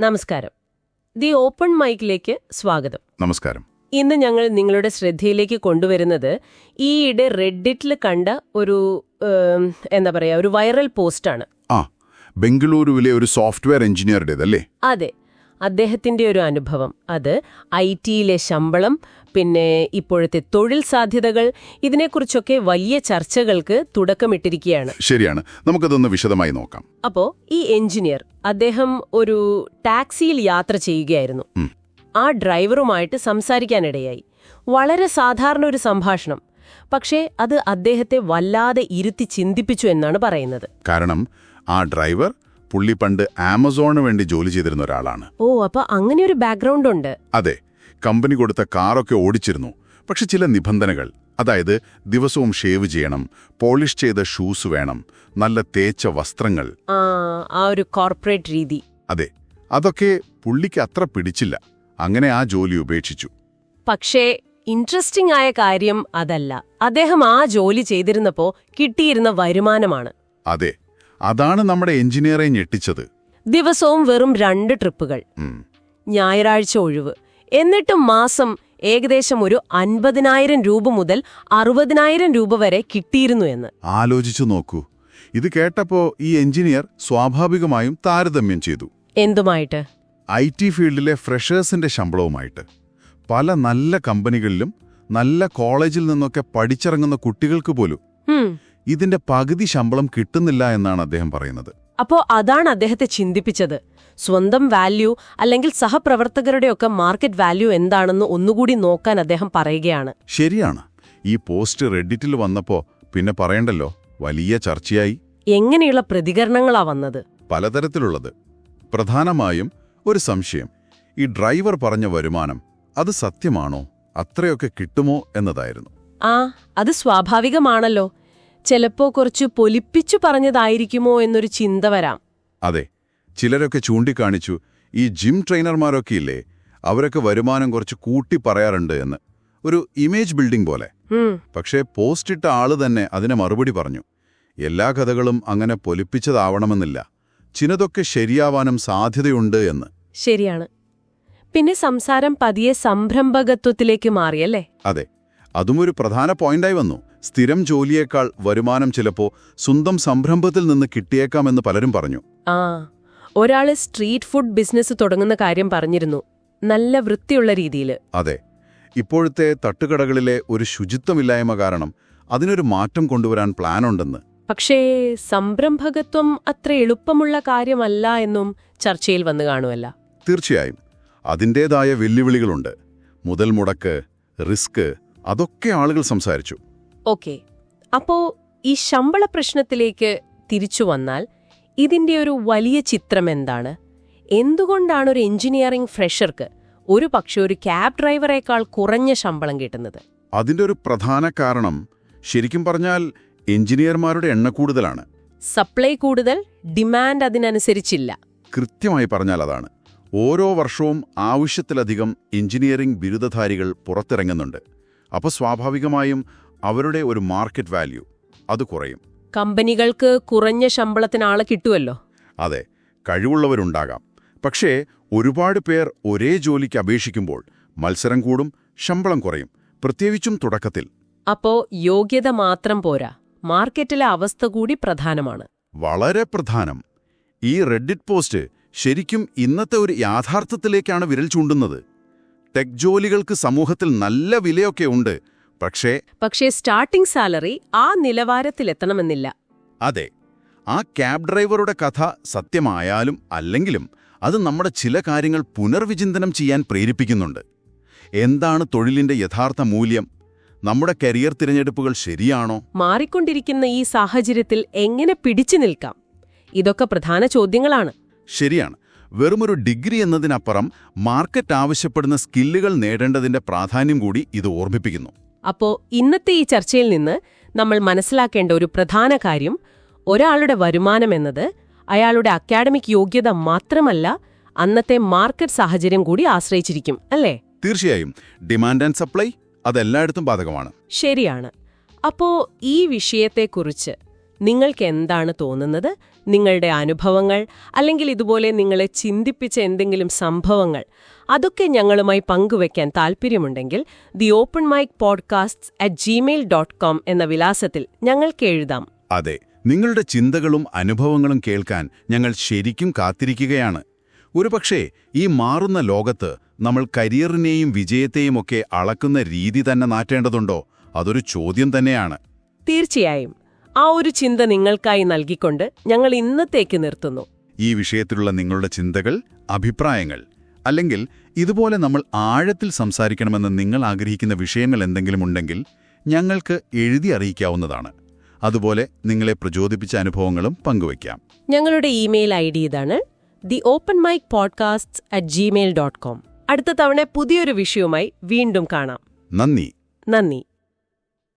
നമസ്കാരം. The open മൈക്കിലേക്ക് സ്വാഗതം. നമസ്കാരം. ഇന്ന് ഞങ്ങൾ നിങ്ങളുടെ ശ്രദ്ധയിലേക്ക് കൊണ്ടുവരുന്നത് ഈയിടെ റെഡിറ്റിൽ കണ്ട ഒരു എന്താ പറയാ ഒരു വൈറൽ പോസ്റ്റാണ്. ആ ബംഗളൂരുവിലെ ഒരു സോഫ്റ്റ്വെയർ എഞ്ചിനീയറുടേതല്ലേ? അതെ. അദ്ദേഹത്തിന്റെ ഒരു അനുഭവം. അത് ഐ ടിയിലെ ശമ്പളം പിന്നെ ഇപ്പോഴത്തെ തൊഴിൽ സാധ്യതകൾ ഇതിനെക്കുറിച്ചൊക്കെ വലിയ ചർച്ചകൾക്ക് തുടക്കമിട്ടിരിക്കുകയാണ്. ശരിയാണ്. നമുക്കതൊന്ന് വിശദമായി നോക്കാം. അപ്പോ ഈ എഞ്ചിനീയർ അദ്ദേഹം ഒരു ടാക്സിയിൽ യാത്ര ചെയ്യുകയായിരുന്നു. ആ ഡ്രൈവറുമായിട്ട് സംസാരിക്കാനിടയായി. വളരെ സാധാരണ ഒരു സംഭാഷണം. പക്ഷേ അത് അദ്ദേഹത്തെ വല്ലാതെ ഇരുത്തി ചിന്തിപ്പിച്ചു എന്നാണ് പറയുന്നത്. കാരണം ആ ഡ്രൈവർ പുള്ളി പണ്ട് ആമസോണിന് വേണ്ടി ജോലി ചെയ്തിരുന്ന ഒരാളാണ്. ഓ അപ്പൊ അങ്ങനെ ഒരു ബാക്ക്ഗ്രൗണ്ട് ഉണ്ട്. അതെ കമ്പനി കൊടുത്ത കാറൊക്കെ ഓടിച്ചിരുന്നു. പക്ഷെ ചില നിബന്ധനകൾ അതായത് ദിവസവും ഷേവ് ചെയ്യണം പോളിഷ് ചെയ്ത ഷൂസ് വേണം നല്ല തേച്ച വസ്ത്രങ്ങൾ. ആ ഒരു കോർപ്പറേറ്റ് രീതി. അതെ അതൊക്കെ പുള്ളിക്ക് അത്ര പിടിച്ചില്ല. അങ്ങനെ ആ ജോലി ഉപേക്ഷിച്ചു. പക്ഷേ ഇൻട്രസ്റ്റിംഗ് ആയ കാര്യം അതല്ല. അദ്ദേഹം ആ ജോലി ചെയ്തിരുന്നപ്പോ കിട്ടിയിരുന്ന വരുമാനമാണ്. അതെ അതാണ് നമ്മുടെ എഞ്ചിനീയറെ ഞെട്ടിച്ചത്. ദിവസവും വെറും രണ്ട് ട്രിപ്പുകൾ. ഞായറാഴ്ച ഒഴിവ്. എന്നിട്ടും മാസം ഏകദേശം ഒരു അൻപതിനായിരം രൂപ മുതൽ അറുപതിനായിരം രൂപ വരെ കിട്ടിയിരുന്നു എന്ന്. ആലോചിച്ചു നോക്കൂ. ഇത് കേട്ടപ്പോ ഈ എഞ്ചിനീയർ സ്വാഭാവികമായും താരതമ്യം ചെയ്തു. എന്തുമായിട്ട്? ഐ ടി ഫീൽഡിലെ ഫ്രഷേഴ്സിന്റെ ശമ്പളവുമായിട്ട്. പല നല്ല കമ്പനികളിലും നല്ല കോളേജിൽ നിന്നൊക്കെ പഠിച്ചിറങ്ങുന്ന കുട്ടികൾക്ക് പോലും. ഇതിന്റെ പകുതി ശമ്പളം കിട്ടുന്നില്ല എന്നാണ് അദ്ദേഹം പറയുന്നത്. അപ്പോ അതാണ് അദ്ദേഹത്തെ ചിന്തിപ്പിച്ചത്. സ്വന്തം വാല്യൂ അല്ലെങ്കിൽ സഹപ്രവർത്തകരുടെയൊക്കെ മാർക്കറ്റ് വാല്യൂ എന്താണെന്ന് ഒന്നുകൂടി നോക്കാൻ അദ്ദേഹം പറയുകയാണ്. ശരിയാണ്. ഈ പോസ്റ്റ് റെഡിറ്റിൽ വന്നപ്പോ പിന്നെ പറയണ്ടല്ലോ വലിയ ചർച്ചയായി. എങ്ങനെയുള്ള പ്രതികരണങ്ങളാ വന്നത്? പലതരത്തിലുള്ളത്. പ്രധാനമായും ഒരു സംശയം. ഈ ഡ്രൈവർ പറഞ്ഞ വരുമാനം അത് സത്യമാണോ? അത്രയൊക്കെ കിട്ടുമോ എന്നതായിരുന്നു. ആ അത് സ്വാഭാവികമാണല്ലോ. ചിലപ്പോ കുറച്ച് പൊലിപ്പിച്ചു പറഞ്ഞതായിരിക്കുമോ എന്നൊരു ചിന്ത വരാം. അതെ ചിലരൊക്കെ ചൂണ്ടിക്കാണിച്ചു ഈ ജിം ട്രെയിനർമാരൊക്കെ ഇല്ലേ അവരൊക്കെ വരുമാനം കുറച്ച് കൂട്ടി പറയാറുണ്ട് എന്ന്. ഒരു ഇമേജ് ബിൽഡിംഗ് പോലെ. പക്ഷേ പോസ്റ്റ് ഇട്ട ആൾ തന്നെ അതിനെ മറുപടി പറഞ്ഞു. എല്ലാ കഥകളും അങ്ങനെ പൊലിപ്പിച്ചതാവണമെന്നില്ല. ചിലതൊക്കെ ശരിയാവാനും സാധ്യതയുണ്ട് എന്ന്. ശരിയാണ്. പിന്നെ സംസാരം പതിയെ സംരംഭകത്വത്തിലേക്ക് മാറിയല്ലേ? അതെ അതും ഒരു പ്രധാന പോയിന്റായി വന്നു. സ്ഥിരം ജോലിയേക്കാൾ വരുമാനം ചിലപ്പോ സ്വന്തം സംരംഭത്തിൽ നിന്ന് കിട്ടിയേക്കാമെന്ന് പലരും പറഞ്ഞു. ആ ഒരാൾ സ്ട്രീറ്റ് ഫുഡ് ബിസിനസ് തുടങ്ങുന്ന കാര്യം പറഞ്ഞിരുന്നു. നല്ല വൃത്തിയുള്ള രീതിയിൽ അതെ ഇപ്പോഴത്തെ തട്ടുകടകളിലെ ഒരു ശുചിത്വമില്ലായ്മ കാരണം അതിനൊരു മാറ്റം കൊണ്ടുവരാൻ പ്ലാൻ ഉണ്ടെന്ന് പക്ഷേ സംരംഭകത്വം അത്ര എളുപ്പമുള്ള കാര്യമല്ല എന്നും ചർച്ചയിൽ വന്നു കാണുമല്ല തീർച്ചയായും അതിന്റേതായ വെല്ലുവിളികളുണ്ട്. മുതൽ മുടക്ക് റിസ്ക് അതൊക്കെ ആളുകൾ സംസാരിച്ചു. ഓക്കെ. അപ്പോ ഈ ശമ്പള പ്രശ്നത്തിലേക്ക് തിരിച്ചു വന്നാൽ ഇതിന്റെ ഒരു വലിയ ചിത്രം എന്താണ്? എന്തുകൊണ്ടാണ് ഒരു എഞ്ചിനീയറിംഗ് ഫ്രഷർക്ക് ഒരു പക്ഷെ ഒരു ക്യാബ് ഡ്രൈവറേക്കാൾ കുറഞ്ഞ ശമ്പളം കിട്ടുന്നത്? അതിന്റെ ഒരു പ്രധാന കാരണം ശരിക്കും പറഞ്ഞാൽ എഞ്ചിനീയർമാരുടെ എണ്ണ കൂടുതലാണ്. സപ്ലൈ കൂടുതൽ ഡിമാൻഡ് അതിനനുസരിച്ചില്ല. കൃത്യമായി പറഞ്ഞാൽ അതാണ്. ഓരോ വർഷവും ആവശ്യത്തിലധികം എഞ്ചിനീയറിംഗ് ബിരുദധാരികൾ പുറത്തിറങ്ങുന്നുണ്ട്. അപ്പോൾ സ്വാഭാവികമായും അവരുടെ ഒരു മാർക്കറ്റ് വാല്യൂ. അത് കുറയും. കമ്പനികൾക്ക് കുറഞ്ഞ ശമ്പളത്തിന് ആളെ കിട്ടുമല്ലോ അതെ കഴിവുള്ളവരുണ്ടാകാം. പക്ഷേ ഒരുപാട് പേർ ഒരേ ജോലിക്ക് അപേക്ഷിക്കുമ്പോൾ മത്സരം കൂടും ശമ്പളം കുറയും. പ്രത്യേകിച്ചും തുടക്കത്തിൽ. അപ്പോ യോഗ്യത മാത്രം പോരാ. മാർക്കറ്റിലെ അവസ്ഥ കൂടി പ്രധാനമാണ്. വളരെ പ്രധാനം. ഈ റെഡിറ്റ് പോസ്റ്റ് ശരിക്കും ഇന്നത്തെ ഒരു യാഥാർത്ഥ്യത്തിലേക്കാണ് വിരൽ ചൂണ്ടുന്നത്. ടെക് ജോലികൾക്ക് സമൂഹത്തിൽ നല്ല വിലയൊക്കെ ഉണ്ട്. പക്ഷേ പക്ഷേ സ്റ്റാർട്ടിംഗ് സാലറി ആ നിലവാരത്തിലെത്തണമെന്നില്ല. അതെ ആ ക്യാബ് ഡ്രൈവറുടെ കഥ സത്യമായാലും അല്ലെങ്കിലും അത് നമ്മുടെ ചില കാര്യങ്ങൾ പുനർവിചിന്തനം ചെയ്യാൻ പ്രേരിപ്പിക്കുന്നുണ്ട്. എന്താണ് തൊഴിലിന്റെ യഥാർത്ഥ മൂല്യം? നമ്മുടെ കരിയർ തിരഞ്ഞെടുപ്പുകൾ ശരിയാണോ? മാറിക്കൊണ്ടിരിക്കുന്ന ഈ സാഹചര്യത്തിൽ എങ്ങനെ പിടിച്ചു നിൽക്കാം? ഇതൊക്കെ പ്രധാന ചോദ്യങ്ങളാണ്. ശരിയാണ്. വെറുമൊരു ഡിഗ്രി എന്നതിനപ്പുറം മാർക്കറ്റ് ആവശ്യപ്പെടുന്ന സ്കില്ലുകൾ നേടേണ്ടതിന്റെ പ്രാധാന്യം കൂടി ഇത് ഓർമ്മിപ്പിക്കുന്നു. അപ്പോ ഇന്നത്തെ ഈ ചർച്ചയിൽ നിന്ന് നമ്മൾ മനസ്സിലാക്കേണ്ട ഒരു പ്രധാന കാര്യം ഒരാളുടെ വരുമാനം എന്നത് അയാളുടെ അക്കാഡമിക് യോഗ്യത മാത്രമല്ല അന്നത്തെ മാർക്കറ്റ് സാഹചര്യം കൂടി ആശ്രയിച്ചിരിക്കും അല്ലേ? തീർച്ചയായും. ഡിമാൻഡ് ആൻഡ് സപ്ലൈ അതെല്ലായിടത്തും ബാധകമാണ്. ശരിയാണ്. അപ്പോ ഈ വിഷയത്തെക്കുറിച്ച് നിങ്ങൾക്ക് എന്താണ് തോന്നുന്നത്? നിങ്ങളുടെ അനുഭവങ്ങൾ അല്ലെങ്കിൽ ഇതുപോലെ നിങ്ങളെ ചിന്തിപ്പിച്ച എന്തെങ്കിലും സംഭവങ്ങൾ അതൊക്കെ ഞങ്ങളുമായി പങ്കുവയ്ക്കാൻ താൽപ്പര്യമുണ്ടെങ്കിൽ the open mic podcast at Gmail dot com എന്ന വിലാസത്തിൽ ഞങ്ങൾക്ക് എഴുതാം. അതെ നിങ്ങളുടെ ചിന്തകളും അനുഭവങ്ങളും കേൾക്കാൻ ഞങ്ങൾ ശരിക്കും കാത്തിരിക്കുകയാണ്. ഒരുപക്ഷേ ഈ മാറുന്ന ലോകത്ത് നമ്മൾ കരിയറിനെയും വിജയത്തെയും ഒക്കെ അളക്കുന്ന രീതി തന്നെ മാറ്റേണ്ടതുണ്ടോ അതൊരു ചോദ്യം തന്നെയാണ്. തീർച്ചയായും. ആ ഒരു ചിന്ത നിങ്ങൾക്കായി നൽകിക്കൊണ്ട് ഞങ്ങൾ ഇന്നത്തേക്ക് നിർത്തുന്നു. ഈ വിഷയത്തിലുള്ള നിങ്ങളുടെ ചിന്തകൾ അഭിപ്രായങ്ങൾ അല്ലെങ്കിൽ ഇതുപോലെ നമ്മൾ ആഴത്തിൽ സംസാരിക്കണമെന്ന് നിങ്ങൾ ആഗ്രഹിക്കുന്ന വിഷയങ്ങൾ എന്തെങ്കിലും ഉണ്ടെങ്കിൽ ഞങ്ങൾക്ക് എഴുതി അറിയിക്കാവുന്നതാണ്. അതുപോലെ നിങ്ങളെ പ്രചോദിപ്പിച്ച അനുഭവങ്ങളും പങ്കുവയ്ക്കാം. ഞങ്ങളുടെ ഇമെയിൽ ഐ ഡി ഇതാണ് the open mic podcast at Gmail dot com അടുത്ത തവണ പുതിയൊരു വിഷയവുമായി വീണ്ടും കാണാം. നന്ദി. നന്ദി.